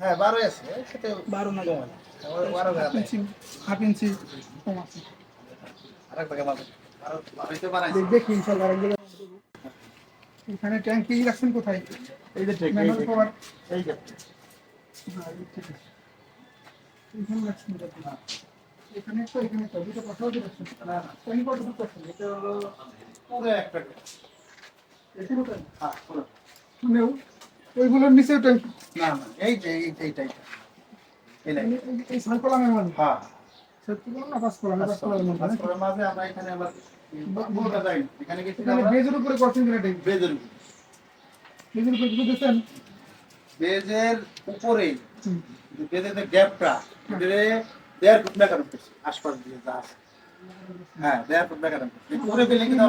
হ্যাঁ বারোই আছে সেটা বারো না কম আছে। ওই বারো হাফ ইঞ্চি হাফ ইঞ্চি কম আছে। আরেক ভাগে বারো বারো বারোইতে বানাইছে দেখ- ইনশাল্লাহ এখানে ট্যাঙ্কি রাখছেন কোথায়? এই যে ঠিক এই যে। এই যে। হ্যাঁ। এখানে রাখছেন এখানে তো এখানে তো। দুটো পাশাপাশি রাখছেন না ট্যাঙ্কি কতটুকু করছেন? এটা হলো পুরো এক প্যাকেট হ্যাঁ পুরো। মানে ওইগুলোর ট্যাঙ্কি। না না এই যে এই যে এইটা এইটা এই লাইন। এই- এই- এই সার কলামের মানে হ্যাঁ। সত্যি বলুন না পাঁচ কলাম পাঁচ কলামের মধ্যে নাকি? তারপরে মাঝে আমরা এখানে আবার বলতে যাই। এখানে গেছি এখানে বেজের উপরে করছেন কিনা ট্যাঙ্কি বেজের বেজের উপরে কিছু দিচ্ছেন বেজের উপরে। বেজের যে গ্যাপটা ভিতরে দেড় ফুট ব্যাকরণ করছে আশপাশ দিয়ে যা আছে। হ্যাঁ দেড় ফুট ব্যাকরণ করছে। উপরে কিন্তু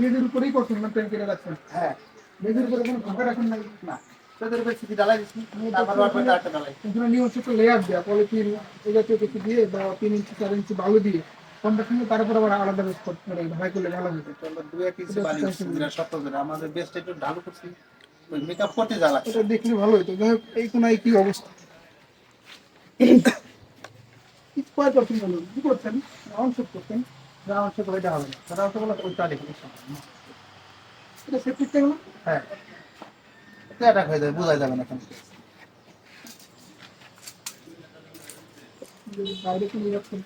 বেজের উপরেই করছেন না ট্যাঙ্কিটা রাখছেন হ্যাঁ। বেজের উপরে কোনো ফাঁকা রাখেন না না বেজের উপরে সিটি ডালাই দিচ্ছি তারপর আবার আরেকটা ডালাই এখানে নিয়ে হচ্ছে লেয়ার দেওয়া পলিথিন এই জাতীয় কিছু দিয়ে বা তিন ইঞ্চি চার ইঞ্চি বালু দিয়ে কন্ট্রাক্ট তারপর আবার আলাদা বেশ করে ভাই করলে ভালো হবে। আমরা দু এক ইঞ্চি বালি যেটা সত্তর ধরে আমাদের বেস্ট একটু ঢালু করছি মেকআপ করতে যা লাগছে। এটা দেখলে ভালো হতো যাই হোক এই কোনায় কি অবস্থা? স্কোয়ার করছেন বলুন কি করছেন রাউন্ড শেপ করছেন রাউন্ড শেপ ওইটা হবে না। রাউন্ড শেপ হলে এটা সেফটি ট্যাঙ্ক না? হ্যাঁ। এটা হয়ে যাবে বোঝা যাবে না এখন। বাইরে কি নিয়ে যাচ্ছেন